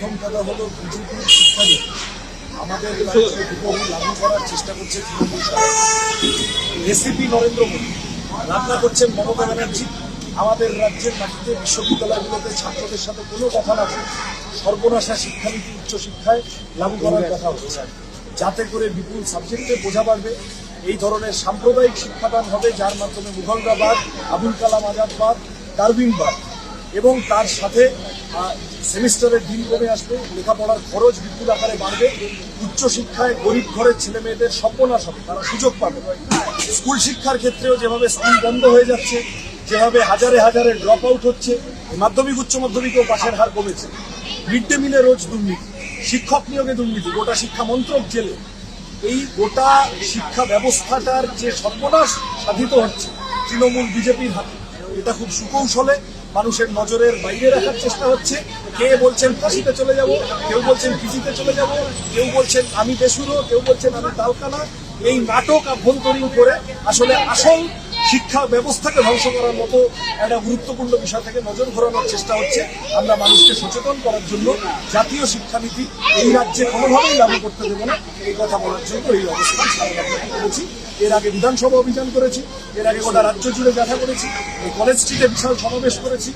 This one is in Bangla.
প্রথম কথা হলো বিজেপির শিক্ষানীতি আমাদের রাজ্যে হুবহু লাগু করার চেষ্টা করছে তৃণমূল রেসিপি নরেন্দ্র মোদী রান্না করছেন মমতা ব্যানার্জি। আমাদের রাজ্যের মাটিতে বিশ্ববিদ্যালয়গুলোতে ছাত্রদের সাথে কোনো কথা না বলে সর্বনাশা শিক্ষানীতি উচ্চশিক্ষায় লাগু করার কথা হচ্ছে যাতে করে বিপুল সাবজেক্টে বোঝা বাড়বে। এই ধরনের সাম্প্রদায়িক শিক্ষাদান হবে যার মাধ্যমে মুঘলরা বাদ আবুল কালাম আজাদ বাদ ডারবিন বাদ এবং তার সাথে সেমিস্টারের দিন কমে আসবে, লেখাপড়ার খরচ বিপুল আকারে বাড়বে উচ্চশিক্ষায় গরিব ঘরের ছেলে মেয়েদের সর্বনাশ হবে তারা সুযোগ পাবে। স্কুল শিক্ষার ক্ষেত্রেও যেভাবে স্কুল বন্ধ হয়ে যাচ্ছে, যেভাবে হাজারে হাজারে ড্রপ আউট হচ্ছে, মাধ্যমিক, উচ্চ মাধ্যমিকেও পাশের হার কমেছে। মিড ডে মিলে রোজ দুর্নীতি, শিক্ষক নিয়োগে দুর্নীতি, গোটা শিক্ষা মন্ত্রক জেলে। এই গোটা শিক্ষা ব্যবস্থাটার যে সর্বনাশ সাধিত হচ্ছে তৃণমূল, বিজেপির হাতে, এটা খুব সুকৌশলে মানুষের নজরের বাইরে রাখার চেষ্টা হচ্ছে। কে বলছেন ফাঁসিতে চলে যাব, কেউ বলছেন পিজিতে চলে যাব, কেউ বলছেন আমি বেসুরো, কেউ বলছেন আমি তালকানা। এই নাটক আভ্যন্তরীণ করে আসলে আসল শিক্ষা ব্যবস্থাকে ধ্বংস করার মতো একটা গুরুত্বপূর্ণ বিষয় থেকে নজর ঘোরানোর চেষ্টা হচ্ছে। আমরা মানুষকে সচেতন করার জন্য জাতীয় শিক্ষানীতি এই রাজ্যে কোনোভাবেই লাগু করতে দেবো না। এই কথা বলার জন্য এই অবস্থান করেছি। এর আগে বিধানসভা অভিযান করেছি, এর আগে গোটা রাজ্য জুড়ে দেখা করেছি, এই কলেজটিতে বিশাল সমাবেশ করেছি।